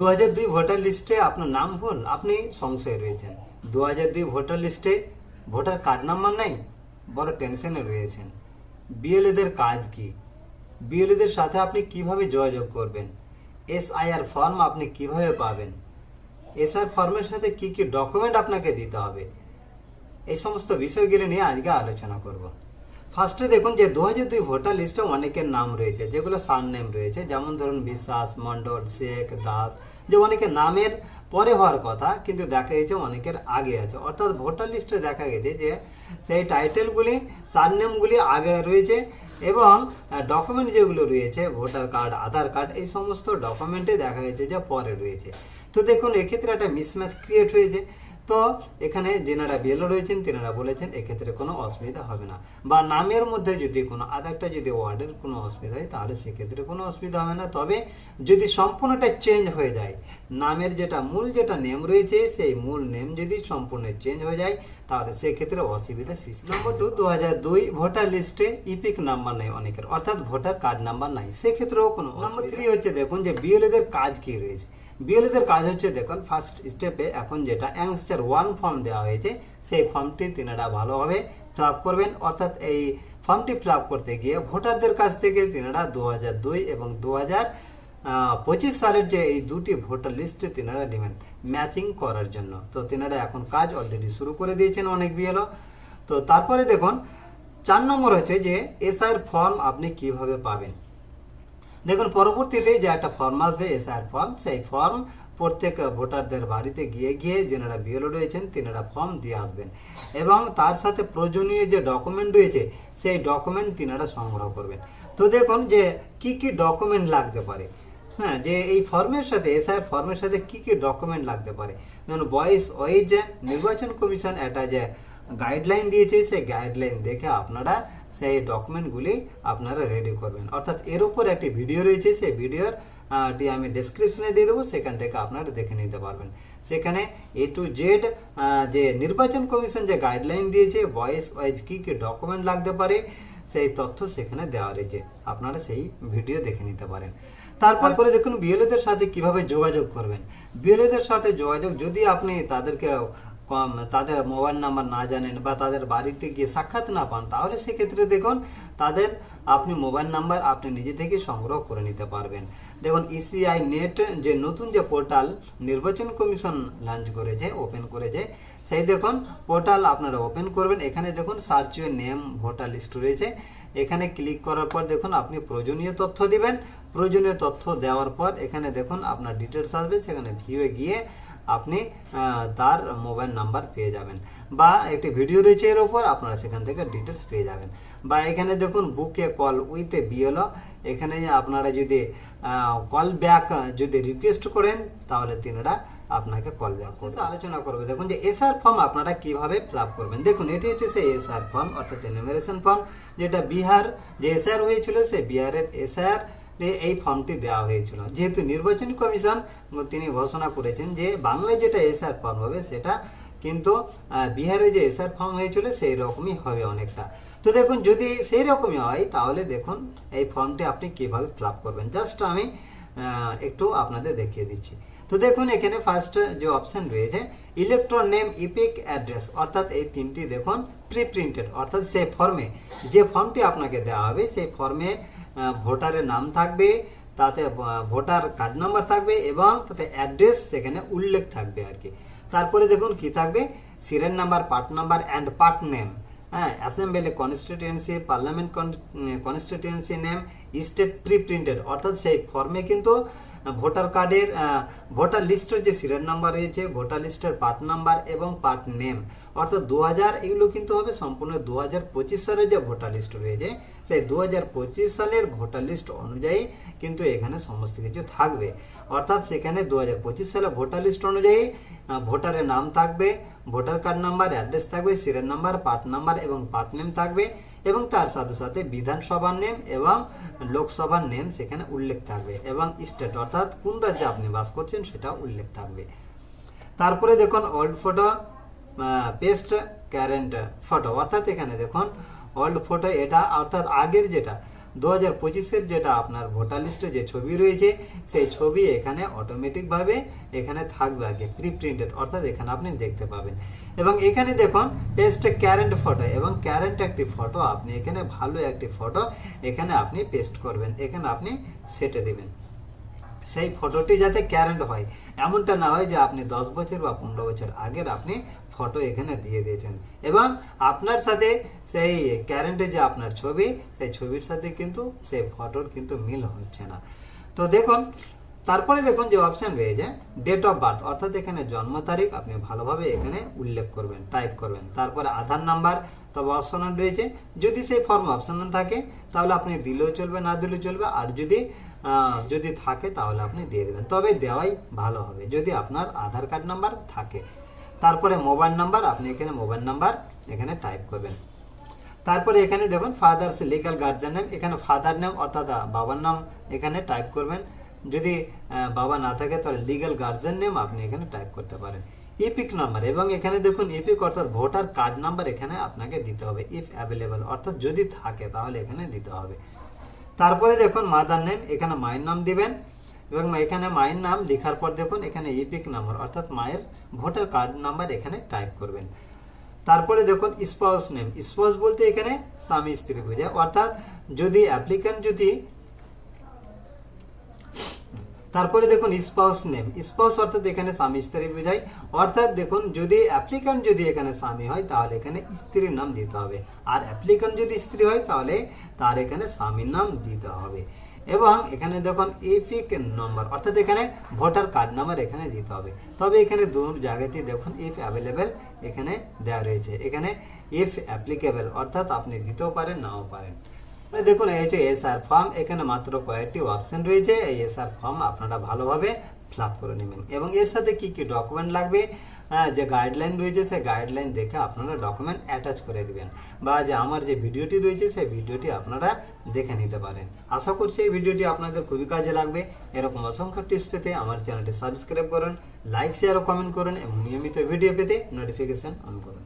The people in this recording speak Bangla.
দু হাজার দুই ভোটার লিস্টে আপনার নাম ভুল আপনি সংশয়ে রয়েছেন। দু হাজার দুই ভোটার লিস্টে ভোটার কার্ড নাম্বার নেই, বড় টেনশনে রয়েছেন। বিএলএদের কাজ কি? বিএলএদের সাথে আপনি কীভাবে যোগাযোগ করবেন? এসআইআর ফর্ম আপনি কীভাবে পাবেন? এসআর ফর্মের সাথে কি কি ডকুমেন্ট আপনাকে দিতে হবে? এই সমস্ত বিষয়গুলি নিয়ে আজকে আলোচনা করব। ফার্স্টে দেখুন যে দু হাজার দুই ভোটার লিস্টে অনেকের নাম রয়েছে, যেগুলো সার নেম রয়েছে। যেমন ধরুন বিশ্বাস মন্ডল শেখ, দাস, যে অনেকের নামের পরে হওয়ার কথা, কিন্তু দেখা গেছে অনেকের আগে আছে। অর্থাৎ ভোটার লিস্টে দেখা গেছে যে সেই টাইটেলগুলি সার নেমগুলি আগে রয়েছে এবং ডকুমেন্ট যেগুলো রয়েছে ভোটার কার্ড আধার কার্ড এই সমস্ত ডকুমেন্টে দেখা গেছে যে পরে রয়েছে। তো দেখুন, এক্ষেত্রে একটা মিসম্যাচ ক্রিয়েট হয়েছে। তো এখানে যেনারা বিএলও রয়েছেন তেনারা বলেছেন এক্ষেত্রে কোনো অসুবিধা হবে না। বা নামের মধ্যে যদি কোনো আধারটা যদি ওয়ার্ডের কোনো অসুবিধা হয় তাহলে সেক্ষেত্রে কোনো অসুবিধা হবে না। তবে যদি সম্পূর্ণটা চেঞ্জ হয়ে যায় নামের যেটা মূল যেটা নেম রয়েছে সেই মূল নেম যদি সম্পূর্ণ চেঞ্জ হয়ে যায় তাহলে সেক্ষেত্রে অসুবিধা সৃষ্টি নম্বর টু দু হাজার দুই ভোটার লিস্টে ইপিক নাম্বার নেই অনেকের অর্থাৎ ভোটার কার্ড নাম্বার নাই। সেক্ষেত্রেও কোনো নম্বর থ্রি হচ্ছে দেখুন যে বিএলএদের কাজ কি রয়েছে? বিএলএদের কাজ হচ্ছে, দেখুন ফার্স্ট স্টেপে এখন যেটা অ্যাংস্টার ওয়ান ফর্ম দেওয়া হয়েছে, সেই ফর্মটি তিনারা ভালোভাবে ফিল করবেন। অর্থাৎ এই ফর্মটি ফিল করতে গিয়ে ভোটারদের কাছ থেকে তিনারা দু দুই এবং দু পঁচিশ সালের যে এই দুটি ভোটার লিস্টে তিনারা নেবেন ম্যাচিং করার জন্য। তো তিনারা এখন কাজ অলরেডি শুরু করে দিয়েছেন অনেক বিএলও তো তারপরে দেখুন, চার নম্বর হচ্ছে যে এসআইয়ের ফর্ম আপনি কীভাবে পাবেন? দেখুন, পরবর্তীতে যে একটা ফর্ম আসবে এসআর ফর্ম সেই ফর্ম প্রত্যেক ভোটারদের বাড়িতে গিয়ে গিয়ে যেনারা বিএলও রয়েছেন, তিনারা ফর্ম দিয়ে আসবেন। এবং তার সাথে প্রয়োজনীয় যে ডকুমেন্ট রয়েছে, সেই ডকুমেন্ট তিনারা সংগ্রহ করবেন। তো দেখুন যে কি কি ডকুমেন্ট লাগতে পারে। হ্যাঁ যে এই ফর্মের সাথে এসআর ফর্মের সাথে কি কি ডকুমেন্ট লাগতে পারে। যেমন বয়স ওয়েজ নির্বাচন কমিশন একটা যে গাইডলাইন দিয়েছে, সেই গাইডলাইন দেখে আপনারা সেই ডকুমেন্টগুলি আপনারা রেডি করবেন। অর্থাৎ এর উপর একটি ভিডিও রয়েছে সেই ভিডিওর টি আমি ডেসক্রিপশনে দিয়ে দেবো সেখান থেকে আপনারা দেখে নিতে পারবেন। সেখানে এ টু জেড যে নির্বাচন কমিশন যে গাইডলাইন দিয়েছে বয়স ওয়াইজ কী কী ডকুমেন্ট লাগতে পারে সেই তথ্য সেখানে দেওয়া রয়েছে। আপনারা সেই ভিডিও দেখে নিতে পারেন। তারপর করে দেখুন বিএলএদের সাথে কীভাবে যোগাযোগ করবেন। বিএলএদের সাথে যোগাযোগ যদি আপনি তাদেরকে তাদের মোবাইল নাম্বার না জানেন বা তাদের বাড়িতে গিয়ে সাক্ষাৎ না পান, তাহলে সেক্ষেত্রে দেখুন তাদের আপনি মোবাইল নাম্বার আপনি নিজে থেকে সংগ্রহ করে নিতে পারবেন। দেখুন ইসিআই নেট যে নতুন যে পোর্টাল নির্বাচন কমিশন লঞ্চ করেছে ওপেন করেছে, সেই দেখুন পোর্টাল আপনারা ওপেন করবেন। এখানে দেখুন search your name voter list রয়েছে। এখানে ক্লিক করার পর দেখুন আপনি প্রয়োজনীয় তথ্য দিবেন। প্রয়োজনীয় তথ্য দেওয়ার পর এখানে দেখুন আপনার ডিটেলস আসবে, সেখানে ভিউয়ে গিয়ে আপনি তার মোবাইল নাম্বার পেয়ে যাবেন বা একটি ভিডিও রয়েছে এর ওপর, আপনারা সেখান থেকে ডিটেলস পেয়ে যাবেন। বা এখানে দেখুন বুকে কল উইথ এ বিএলও এখানে আপনারা যদি কল ব্যাক যদি রিকোয়েস্ট করেন, তাহলে তিনারা আপনাকে কল ব্যাক করবে। আলোচনা করবে, দেখুন যে এসআর ফর্ম আপনারা কীভাবে ফিল আপ করবেন। দেখুন, এটি হচ্ছে সেই এসআর ফর্ম অর্থাৎ এনুমেরেশন ফর্ম যেটা বিহার, যে এসআর হয়েছিল সেই বিহারের এসআর এই ফর্মটি দেওয়া হয়েছিল। যেহেতু নির্বাচনী কমিশন তিনি ঘোষণা করেছেন যে, বাংলায় যেটা এসআর ফর্ম হবে সেটা কিন্তু বিহারে যে এসআর ফর্ম হয়েছিল সেই রকমই হবে অনেকটা। তো দেখুন, যদি সেই রকমই হয়, তাহলে দেখুন এই ফর্মটি আপনি কীভাবে ফিল করবেন। জাস্ট আমি একটু আপনাদের দেখিয়ে দিচ্ছি। তো দেখুন, এখানে ফার্স্ট যে অপশন রয়েছে ইলেকট্রন নেম ইপিক অ্যাড্রেস অর্থাৎ এই তিনটি দেখুন প্রি প্রিন্টেড অর্থাৎ সেই ফর্মে যে ফর্মটি আপনাকে দেওয়া হবে, সেই ফর্মে ভোটারের নাম থাকবে, তাতে ভোটার কার্ড নাম্বার থাকবে এবং তাতে অ্যাড্রেস সেখানে উল্লেখ থাকবে আর কি। তারপরে দেখুন কি থাকবে? Serial number, part number and part name. হ্যাঁ assembly constituency, parliament constituency name, state pre printed অর্থাৎ সেই ফর্মে কিন্তু ভোটার কার্ডের ভোটার লিস্টের যে সিরিয়াল নাম্বার রয়েছে, ভোটার লিস্টের পার্ট নাম্বার এবং পার্ট নেম। অর্থাৎ দু হাজার এগুলো কিন্তু হবে সম্পূর্ণ দু হাজার পঁচিশ সালের যে ভোটার লিস্ট রয়েছে, সেই দু হাজার পঁচিশ সালের ভোটার লিস্ট অনুযায়ী কিন্তু এখানে সমস্ত কিছু থাকবে। অর্থাৎ সেখানে দু হাজার পঁচিশ সালে ভোটার লিস্ট অনুযায়ী ভোটারের নাম থাকবে ভোটার কার্ড নাম্বার অ্যাড্রেস থাকবে সিরিয়াল নাম্বার পার্ট নাম্বার এবং পার্ট নেম থাকবে এবং তার সাথে সাথে বিধানসভার নেম এবং লোকসভার নেম সেখানে উল্লেখ থাকবে এবং স্টেট অর্থাৎ কোন রাজ্যে আপনি বাস করছেন সেটা উল্লেখ থাকবে। তারপরে দেখুন old photo paste current photo অর্থাৎ এখানে দেখুন ওল্ড ফটো এটা, অর্থাৎ আগের যেটা দু হাজার পঁচিশের যেটা আপনার ভোটার লিস্টে যে ছবি রয়েছে, সেই ছবি এখানে অটোমেটিকভাবে এখানে থাকবে আগে প্রি প্রিন্টেড অর্থাৎ এখানে আপনি দেখতে পাবেন। এবং এখানে দেখুন পেস্ট ক্যারেন্ট ফটো এবং ক্যারেন্ট একটি ফটো আপনি এখানে ভালো একটি ফটো এখানে আপনি পেস্ট করবেন, এখানে আপনি সেটে দেবেন। সেই ফটোটি যাতে ক্যারেন্ট হয়। এমনটা না হয় যে আপনি দশ বছর বা পনেরো বছর আগের আপনি ফটো এখানে দিয়ে দিয়েছেন। এবং আপনার সাথে সেই ক্যারেন্টে যে আপনার ছবি, সেই ছবির সাথে কিন্তু সেই ফটোর কিন্তু মিল হচ্ছে না। তো দেখুন, তারপরে দেখুন যে অপশান রয়েছে ডেট অফ বার্থ অর্থাৎ এখানে জন্ম তারিখ আপনি ভালোভাবে এখানে উল্লেখ করবেন টাইপ করবেন। তারপরে আধার নাম্বার তবে অপশনাল রয়েছে। যদি সেই ফর্ম অপশনাল থাকে, তাহলে আপনি দিলেও চলবে, না দিলেও চলবে। আর যদি যদি থাকে তাহলে আপনি দিয়ে দেবেন। তবে দেওয়াই ভালো হবে। যদি আপনার আধার কার্ড নাম্বার থাকে, তারপরে মোবাইল নাম্বার, আপনি এখানে মোবাইল নাম্বার এখানে টাইপ করবেন। তারপরে এখানে দেখুন, ফাদার্স লিগাল গার্জেন নেম, এখানে ফাদার নেম অর্থাৎ বাবার নাম এখানে টাইপ করবেন। যদি বাবা না থাকে তাহলে লিগাল গার্জেন নেম আপনি এখানে টাইপ করতে পারেন। ইপিক নাম্বার এবং এখানে দেখুন, ইপিক অর্থাৎ ভোটার কার্ড নাম্বার এখানে আপনাকে দিতে হবে, ইফ অ্যাভেলেবল। অর্থাৎ যদি থাকে তাহলে এখানে দিতে হবে। তারপরে দেখুন মাদার নেম এখানে মায়ের নাম দিবেন এবং এখানে মায়ের নাম লেখার পর দেখুন এখানে ইপিক নাম্বার অর্থাৎ মায়ের ভোটার কার্ড নাম্বার এখানে টাইপ করবেন। তারপরে দেখুন স্পাউস নেম স্পাউস বলতে এখানে স্বামী স্ত্রী বোঝায়। অর্থাৎ যদি অ্যাপ্লিক্যান্ট যদি তারপরে দেখুন স্পাউস নেম স্পাউস অর্থাৎ এখানে স্বামী স্ত্রী বোঝায়। অর্থাৎ দেখুন যদি অ্যাপ্লিক্যান্ট যদি এখানে স্বামী হয়, তাহলে এখানে স্ত্রীর নাম দিতে হবে। আর অ্যাপ্লিক্যান্ট যদি স্ত্রী হয়, তাহলে তার এখানে স্বামীর নাম দিতে হবে। এবং এখানে দেখুন ইপিক নম্বর অর্থাৎ এখানে ভোটার কার্ড নাম্বার এখানে দিতে হবে। তবে এখানে দু জায়গাতে দেখুন ইফ অ্যাভেলেবেল এখানে দেওয়া রয়েছে। এখানে ইফ অ্যাপ্লিকেবল অর্থাৎ আপনি দিতেও পারেন, নাও পারেন। দেখুন এই হচ্ছে এসআর ফর্ম এখানে মাত্র কয়েকটি অপশন রয়েছে। এই এসআর ফর্ম আপনারা ভালোভাবে ফিল করে নেবেন। এবং এর সাথে কি কি ডকুমেন্ট লাগবে? আহ, যে গাইডলাইন রয়েছে সেই গাইডলাইন দেখে আপনারা ডকুমেন্ট অ্যাটাচ করে দিবেন। বা যে আমার যে ভিডিওটি রয়েছে সেই ভিডিওটি আপনারা দেখে নিতে পারেন। আশা করছি এই ভিডিওটি আপনাদের খুবই কাজে লাগবে। এরকম অসংখ্য টিপস পেতে আমার চ্যানেলটি সাবস্ক্রাইব করুন লাইক শেয়ার ও কমেন্ট করুন এবং নিয়মিত ভিডিও পেতে নোটিফিকেশন অন করুন।